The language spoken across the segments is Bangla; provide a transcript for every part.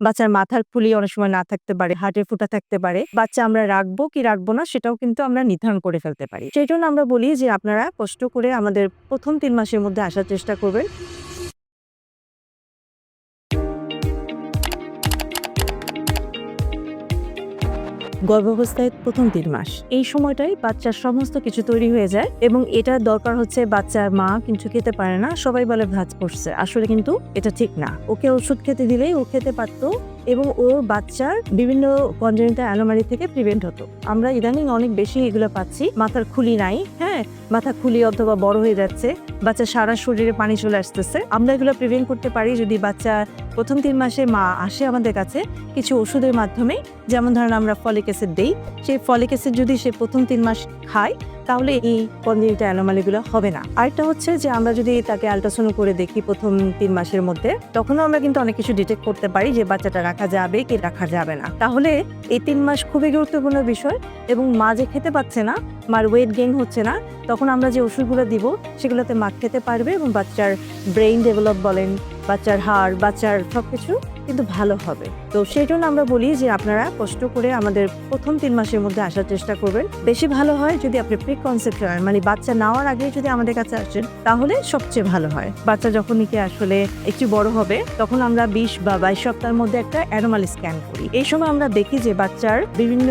বাচ্চার মাথার খুলি অনেক সময় না থাকতে পারে, হার্টের ফুটা থাকতে পারে। বাচ্চা আমরা রাখব কি রাখব না সেটাও কিন্তু আমরা নির্ধারণ করে ফেলতে পারি। সেই জন্য আমরা বলি যে আপনারা কষ্ট করে আমাদের প্রথম তিন মাসের মধ্যে আসার চেষ্টা করবেন। গর্ভাবস্থায় প্রথম তিন মাস। এই সময়টাই বাচ্চার সমস্ত কিছু তৈরি হয়ে যায় এবং এটা দরকার হচ্ছে বাচ্চার মা কিন্তু খেতে পারে না, সবাই বলে ভাজ পড়ছে আসলে কিন্তু এটা ঠিক না। ওকে ওষুধ খেতে দিলেই ও খেতে পারতো। এবং ওর বাচ্চার বিভিন্ন কনজেনিটাল অ্যানোমালি থেকে প্রিভেন্ট হতো। আমরা ইদানিং অনেক বেশি এগুলো পাচ্ছি। মাথার খুলি নাই হ্যাঁ? মাথা খুলি অথবা বড় হয়ে যাচ্ছে, বাচ্চা সারা শরীরে পানি চলে আসতেছে। আমরা এগুলো প্রিভেন্ট করতে পারি যদি বাচ্চা প্রথম তিন মাসে মা আসে আমাদের কাছে কিছু ওষুধের মাধ্যমে। যেমন ধরেন আমরা ফলিক অ্যাসিড দিই। সেই ফলিক অ্যাসিড যদি সে প্রথম তিন মাস খায় তাহলে এই কনজেনিটাল অ্যানোমালিগুলো হবে না। আরেকটা হচ্ছে যে আমরা যদি তাকে আলট্রাসাউন্ড করে দেখি প্রথম তিন মাসের মধ্যে, তখনও আমরা কিন্তু অনেক কিছু ডিটেক্ট করতে পারি যে বাচ্চাটা রাখা যাবে কি রাখা যাবে না। তাহলে এই তিন মাস খুবই গুরুত্বপূর্ণ বিষয় এবং মা যে খেতে পাচ্ছে না, মার ওয়েট গেইন হচ্ছে না, তখন আমরা যে ওষুধগুলো দিব, সেগুলোতে মা খেতে পারবে এবং বাচ্চার ব্রেইন ডেভেলপ বলেন বাচ্চার হাড়, বাচ্চার সব কিছু কিন্তু ভালো হবে। তো সেই জন্য আমরা বলি যে আপনারা কষ্ট করে আমাদের প্রথম তিন মাসের মধ্যে আসার চেষ্টা করবেন। বেশি ভালো হয় যদি আপনি প্রি কনসেপ্ট মানে বাচ্চা নেওয়ার আগে যদি আমাদের কাছে আসেন, তাহলে সবচেয়ে ভালো হয়। বাচ্চা যখন নিকে আসলে একটু বড় হবে, তখন আমরা বিশ বা বাইশ সপ্তাহের মধ্যে একটা অ্যানোমাল স্ক্যান করি। এই সময় আমরা দেখি যে বাচ্চার বিভিন্ন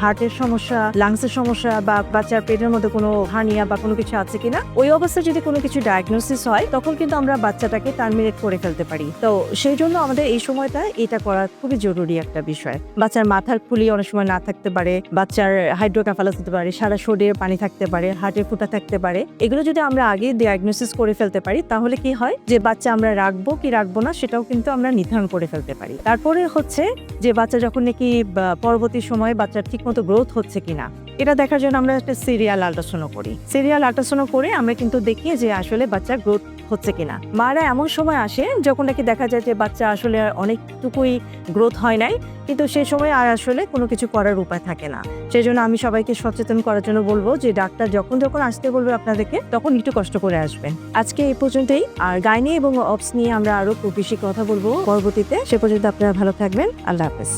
হার্টের সমস্যা লাংসের সমস্যা বা বাচ্চার পেটের মধ্যে কোনো হানিয়া বা কোনো কিছু আছে কিনা, ওই অবস্থায় যদি কোনো কিছু ডায়াগনোসিস হয়, তখন কিন্তু আমরা বাচ্চাটাকে টার্মিনেট করে ফেলতে পারি। তো সেই জন্য আমাদের এই সময়টা এটা করা খুবই জরুরি একটা বিষয়। বাচ্চার মাথার খুলি অনেক সময় না থাকতে পারে, বাচ্চার হাইড্রোকাফালাস হতে পারে, সারা শরীরে পানি থাকতে পারে হার্টের ফুটা থাকতে পারে। এগুলো যদি আমরা আগে ডায়াগনোসিস করে ফেলতে পারি, তাহলে কি হয়? যে বাচ্চা আমরা রাখব কি রাখব না, সেটাও কিন্তু আমরা নির্ধারণ করে ফেলতে পারি। তারপরে হচ্ছে যে বাচ্চা যখন নাকি পরবর্তী সময়ে বাচ্চার ঠিকমতো গ্রোথ হচ্ছে কিনা এটা দেখার জন্য আমরা একটা সিরিয়াল আল্ট্রাসাউন্ড করি। সিরিয়াল আল্ট্রাসাউন্ড করে আমরা কিন্তু দেখি যে আসলে বাচ্চার গ্রোথ হচ্ছে কিনা। মারা এমন সময় আসে যখন নাকি দেখা যায় যে বাচ্চা আসলে অনেকটুকুই গ্রোথ হয় নাই, কিন্তু সে সময় আর আসলে কোনো কিছু করার উপায় থাকে না। সেই জন্য আমি সবাইকে সচেতন করার জন্য বলব যে ডাক্তার যখন যখন আসতে বলবে আপনাদেরকে, তখন একটু কষ্ট করে আসবেন। আজকে এই পর্যন্তই। আর গাইনি এবং অপস নিয়ে আমরা আরও খুব বেশি কথা বলব পরবর্তীতে। সে পর্যন্ত আপনারা ভালো থাকবেন। আল্লাহ হাফেজ।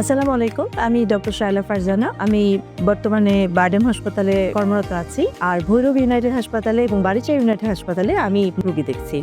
আসসালামু আলাইকুম, আমি ডক্টর শায়লা ফারজানা। আমি বর্তমানে বার্ডেম হাসপাতালে কর্মরত আছি। আর ভৈরব ইউনাইটেড হাসপাতালে এবং বাড়িচা ইউনাইটেড হাসপাতালে আমি রুগী দেখছি।